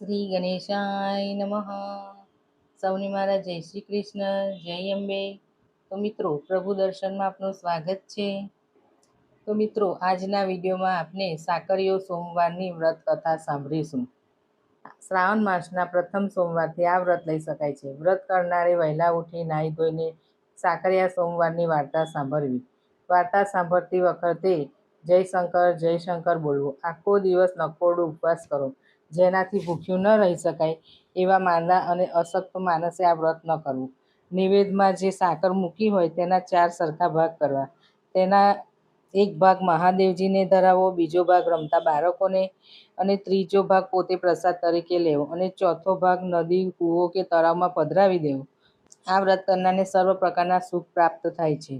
શ્રી ગણેશાય નમઃ. સૌને મારા જય શ્રી કૃષ્ણ, જય અંબે. તો મિત્રો, પ્રભુ દર્શનમાં આપનું સ્વાગત છે. તો મિત્રો, આજના વિડીયોમાં આપણે સાકરીઓ સોમવારની વ્રત કથા સાંભળીશું. શ્રાવણ માસના પ્રથમ સોમવારથી આ વ્રત લઈ શકાય છે. વ્રત કરનારે વહેલા ઉઠી નાહી ધોઈને સાકરિયા સોમવારની વાર્તા સાંભળવી. વાર્તા સાંભળતી વખતે જય શંકર જય શંકર બોલવું. આખો દિવસ નકોરડું ઉપવાસ કરો. જેનાથી ભૂખ્યું ન રહી શકાય એવા માંદા અને અશક્ત માણસે આ વ્રત ન કરવું. નિવેદમાં જે સાકર મૂકી હોય તેના ચાર સરખા ભાગ કરવા. તેના એક ભાગ મહાદેવજીને ધરાવો, બીજો ભાગ રમતા બાળકોને અને ત્રીજો ભાગ પોતે પ્રસાદ તરીકે લેવો અને ચોથો ભાગ નદી, કૂવો કે તળાવમાં પધરાવી દેવો. આ વ્રત કરનારને સર્વ પ્રકારના સુખ પ્રાપ્ત થાય છે.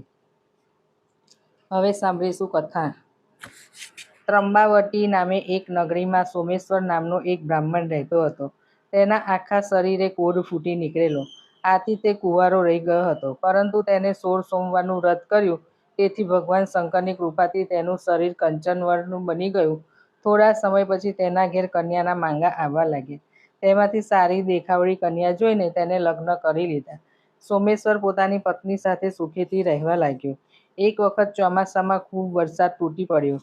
હવે સાંભળીશું કથા. ત્રંબાવટી નામે એક નગરીમાં સોમેશ્વર નામનો એક બ્રાહ્મણ રહેતો હતો. તેના આખા શરીરે કોઢ ફૂટી નીકળેલો. આથી તે કુંવારો રહી ગયો હતો. પરંતુ તેને સોળ સોમવારનું વ્રત કર્યું. તેથી ભગવાન શંકરની કૃપાથી તેનું શરીર કંચનવરનું બની ગયું. થોડા સમય પછી તેના ઘેર કન્યાના માંગા આવવા લાગ્યા. તેમાંથી સારી દેખાવડી કન્યા જોઈને તેને લગ્ન કરી લીધા. સોમેશ્વર પોતાની પત્ની સાથે સુખેથી રહેવા લાગ્યો. એક વખત ચોમાસામાં ખૂબ વરસાદ તૂટી પડ્યો.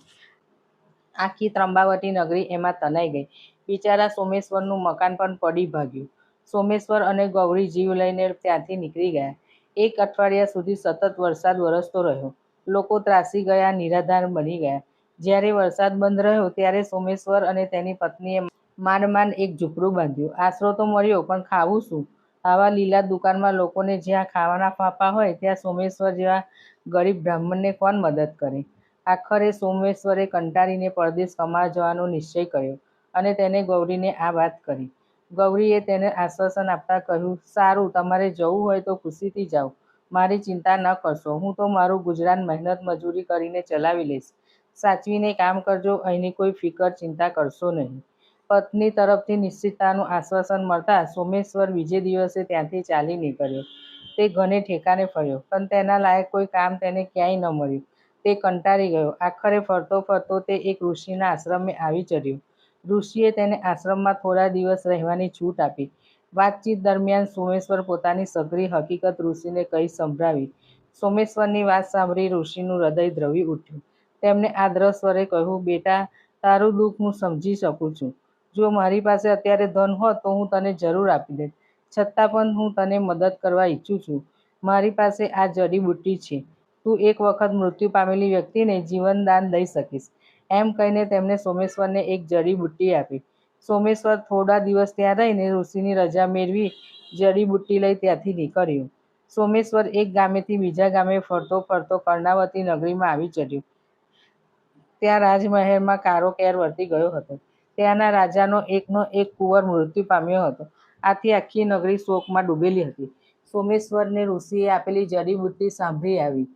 આખી ત્રંબાવતી નગરી એમાં તનાઈ ગઈ. બિચારા સોમેશ્વરનું મકાન પણ પડી ભાગ્યું. સોમેશ્વર અને ગૌરી જીવ લઈને ત્યાંથી નીકળી ગયા. એક અઠવાડિયા સુધી સતત વરસાદ વરસતો રહ્યો. લોકો ત્રાસી ગયા, નિરાધાર બની ગયા. જ્યારે વરસાદ બંધ રહ્યો ત્યારે સોમેશ્વર અને તેની પત્નીએ માંડ માંડ એક ઝૂંપડું બાંધ્યું. આશરો તો મળ્યો, પણ ખાવું શું? આવા લીલા દુકાનમાં લોકોને જ્યાં ખાવાના ફાંફા હોય, ત્યાં સોમેશ્વર જેવા ગરીબ બ્રાહ્મણને કોણ મદદ કરે? આખરે સોમેશ્વરે કંટાળીને પરદેશ કમાવા જવાનો નિશ્ચય કર્યો અને તેને ગૌરીને આ વાત કરી. ગૌરીએ તેને આશ્વાસન આપતા કહ્યું, સારું, તમારે જવું હોય તો ખુશીથી જાઓ. મારી ચિંતા ન કરશો. હું તો મારું ગુજરાન મહેનત મજૂરી કરીને ચલાવી લઈશ. સાચવીને કામ કરજો, અહીંની કોઈ ફિકર ચિંતા કરશો નહીં. પત્ની તરફથી નિશ્ચિતતાનું આશ્વાસન મળતા સોમેશ્વર બીજે દિવસે ત્યાંથી ચાલી નીકળ્યો. તે ઘને ઠેકાને ફર્યો, પણ તેના લાયક કોઈ કામ તેને ક્યાંય ન મળ્યું. તે કંટાળી ગયો. આખરે ફરતો ફરતો તે એક ઋષિના આશ્રમે આવી ચડ્યો. ઋષિએ તેને આશ્રમમાં થોડા દિવસ રહેવાની છૂટ આપી. વાતચીત દરમિયાન સોમેશ્વર પોતાની સઘળી હકીકત ઋષિને કહી સંભળાવી. સોમેશ્વરની વાત સાંભળી ઋષિનું હૃદય દ્રવી ઉઠ્યું. તેમણે આદ્ર સ્વરે કહ્યું, બેટા, તારું દુઃખ હું સમજી શકું છું. જો મારી પાસે અત્યારે ધન હોત તો હું તને જરૂર આપી દેત છતાં પણ હું તને મદદ કરવા ઈચ્છું છું. મારી પાસે આ જડીબુટ્ટી છે. તું એક વખત મૃત્યુ પામેલી વ્યક્તિને જીવનદાન દઈ શકીશ. એમ કહીને તેમણે સોમેશ્વરને એક જડીબુટ્ટી આપી. સોમેશ્વર થોડા દિવસ ત્યાં રહીને ઋષિની રજા મેળવી જડીબુટ્ટી લઈ ત્યાંથી નીકળ્યું. સોમેશ્વર એક ગામેથી બીજા ગામે ફરતો ફરતો કર્ણાવતી નગરીમાં આવી ચડ્યો. ત્યાં રાજમહેલમાં કારો કેર વર્તી ગયો હતો. ત્યાંના રાજાનો એકનો એક કુંવર મૃત્યુ પામ્યો હતો. આથી આખી નગરી શોકમાં ડૂબેલી હતી. સોમેશ્વરને ઋષિએ આપેલી જડીબુટ્ટી સાંભળી આવી.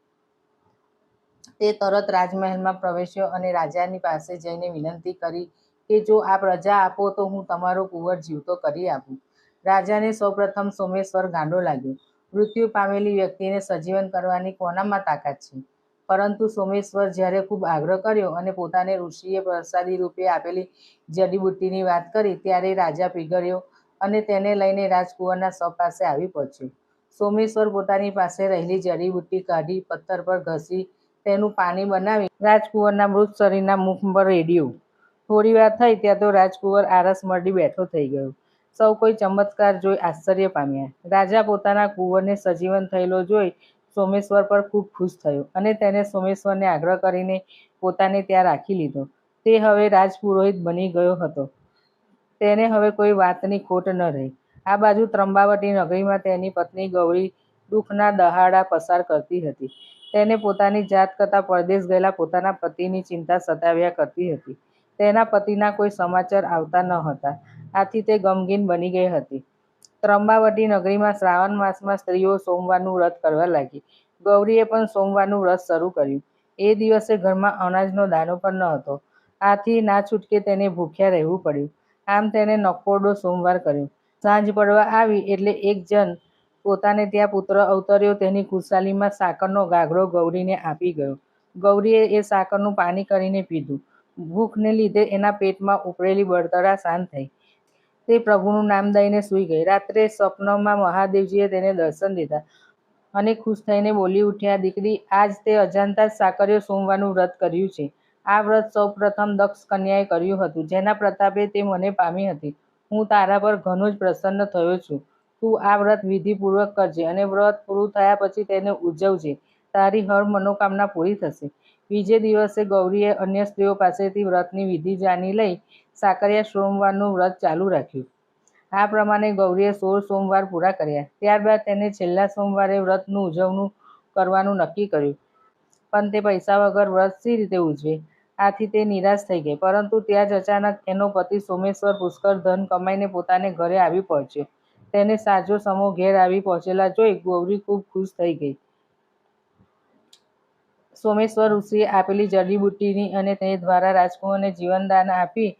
તે તરત રાજમહેલમાં પ્રવેશ્યો અને રાજાની પાસે જઈને વિનંતી કરી કે જો આપ રજા આપો તો હું તમારો કુંવર જીવતો કરી આપું. રાજાને સૌપ્રથમ સોમેશ્વર ગાંડો લાગ્યો. મૃત્યુ પામેલી વ્યક્તિને સજીવન કરવાની કોનામાં તાકાત છે? પરંતુ સોમેશ્વર જ્યારે ખૂબ આગ્રહ કર્યો અને પોતાને ઋષિએ પ્રસાદી રૂપે આપેલી જડીબુટ્ટીની વાત કરી ત્યારે રાજા પીગળ્યો અને તેને લઈને રાજકુંવરના સૌ પાસે આવી પહોંચ્યો. સોમેશ્વર પોતાની પાસે રહેલી જડીબુટ્ટી કાઢી પથ્થર પર ઘસી તેનું પાણી બનાવી રાજકુંવરના મૃત શરીરના મુખ પર રેડ્યું. થોડી વાર થઈ ત્યાં તો રાજકુંવર આરસ મરડી બેઠો થઈ ગયો. સૌ કોઈ ચમત્કાર જોઈ આશ્ચર્ય પામ્યા. રાજા પોતાના કુંવરને સજીવન થયેલો જોઈ સોમેશ્વર પર ખૂબ ખુશ થયો અને તેને સોમેશ્વરને આગ્રહ કરીને પોતાને ત્યાં રાખી લીધો. તે હવે રાજપુરોહિત બની ગયો હતો. તેને હવે કોઈ વાતની ખોટ ન રહી. આ બાજુ ત્રંબાવટી નગરીમાં તેની પત્ની ગૌરી દુઃખના દહાડા પસાર કરતી હતી. તેને પોતાની જાત કરતાં પરદેશ ગયેલા પોતાના પતિની ચિંતા સતાવ્યા કરતી હતી. તેના પતિના કોઈ સમાચાર આવતા ન હતા. આથી તે ગમગીન બની ગઈ હતી. ત્રંબાવતી નગરીમાં શ્રાવણ માસમાં સ્ત્રીઓ સોમવારનું વ્રત કરવા લાગી. ગૌરીએ પણ સોમવારનું વ્રત શરૂ કર્યું. એ દિવસે ઘરમાં અનાજનો દાણો પણ ન હતો. આથી ના છૂટકે તેને ભૂખ્યા રહેવું પડ્યું. આમ તેને નકોરડો સોમવાર કર્યો. સાંજ પડવા આવી એટલે એક જણ પોતાને ત્યાં પુત્ર અવતર્યો. તેની ખુશાલીમાં સાકરનો ગાઘડો ગૌરીને આપી ગયો. ગૌરીએ એ સાકરનું પાણી કરીને પીધું. ભૂખને લીધે એના પેટમાં ઉપડેલી બળતરા શાંત થઈ. તે પ્રભુનું નામ દઈને સૂઈ ગઈ. રાત્રે સ્વપ્નમાં મહાદેવજીએ તેને દર્શન દીધા અને ખુશ થઈને બોલી ઉઠ્યા, દીકરી, આજ તે અજાણતા જ સાકરીયો સોમવારનું વ્રત કર્યું છે. આ વ્રત સૌ પ્રથમ દક્ષ કન્યાએ કર્યું હતું. જેના પ્રતાપે તે મને પામી હતી. હું તારા પર ઘણો જ પ્રસન્ન થયો છું. તું આ વ્રત વિધિપૂર્વક કરજે અને વ્રત પૂરું થયા પછી તેને ઉજવજે. તારી હર મનોકામના પૂરી થશે. બીજે દિવસે ગૌરીએ અન્ય સ્ત્રીઓ પાસેથી વ્રતની વિધિ જાણી લઈ સાકરિયા સોમવારનું વ્રત ચાલુ રાખ્યું. આ પ્રમાણે ગૌરીએ સોળ સોમવાર પૂરા કર્યા. ત્યારબાદ તેને છેલ્લા સોમવારે વ્રતનું ઉજવણું કરવાનું નક્કી કર્યું. પણ તે પૈસા વગર વ્રત સી રીતે ઉજવે? આથી તે નિરાશ થઈ ગઈ. પરંતુ ત્યાં જ અચાનક એનો પતિ સોમેશ્વર પુષ્કર ધન કમાઈને પોતાને ઘરે આવી પહોંચ્યો. તેને સાજો સમો ઘેર આવી પહોંચેલા જોઈ ગૌરી ખૂબ ખુશ થઈ ગઈ. સોમેશ્વર ઋષિએ આપેલી જડીબુટ્ટીની અને તે દ્વારા રાજકુંવરને જીવનદાન આપી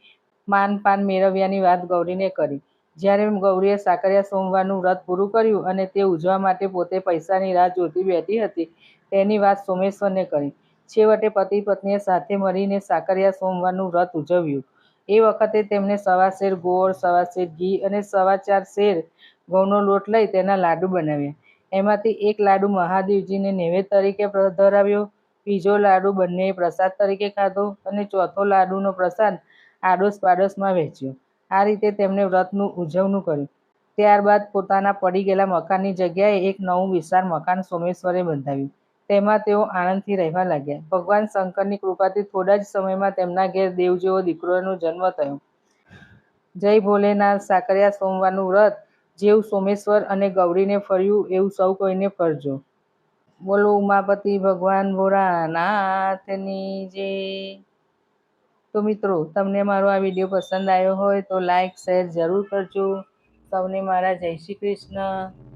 માનપાન મેળવ્યાની વાત ગૌરીને કરી. જ્યારે ગૌરીએ સાકરિયા સોમવારનું વ્રત પૂરું કર્યું અને તે ઉજવા માટે પોતે પૈસાની રાહ જોતી બેઠી હતી, તેની વાત સોમેશ્વરને કરી. છેવટે પતિ પત્નીએ સાથે મળીને સાકરિયા સોમવારનું વ્રત ઉજવ્યું. એ વખતે તેમણે સવા શેર ગોળ, સવા શેર ઘી અને સવા ચાર શેર ઘઉંનો લોટ લઈ તેના લાડુ બનાવ્યા. એમાંથી એક લાડુ મહાદેવજીને નૈવેદ્ય તરીકે ધરાવ્યો. બીજો લાડુ બંનેએ પ્રસાદ તરીકે ખાધો અને ચોથો લાડુનો પ્રસાદ આડોશ પાડોશમાં વહેંચ્યો. આ રીતે તેમણે વ્રતનું ઉજવણું કર્યું. ત્યારબાદ પોતાના પડી ગયેલા મકાનની જગ્યાએ એક નવું વિશાળ મકાન સોમેશ્વરે બંધાવ્યું. તેમાં તેઓ આનંદથી રહેવા લાગ્યા. ભગવાન શંકરની કૃપાથી થોડા જ સમયમાં તેમના ઘેર દેવ જેવો દીકરોનો જન્મ થયો. જય ભોલેનાથ, સાકરિયા સોમવારનું વ્રત, જેવું સોમેશ્વર અને ગૌરીને ફર્યું એવું સૌ કોઈને ફરજો. બોલો ઉમાપતિ ભગવાન ભોળાનાથની જે તો મિત્રો, તમને મારો આ વીડિયો પસંદ આવ્યો હોય તો લાઈક, શેર જરૂર કરજો. સૌને મારા જય શ્રી કૃષ્ણ.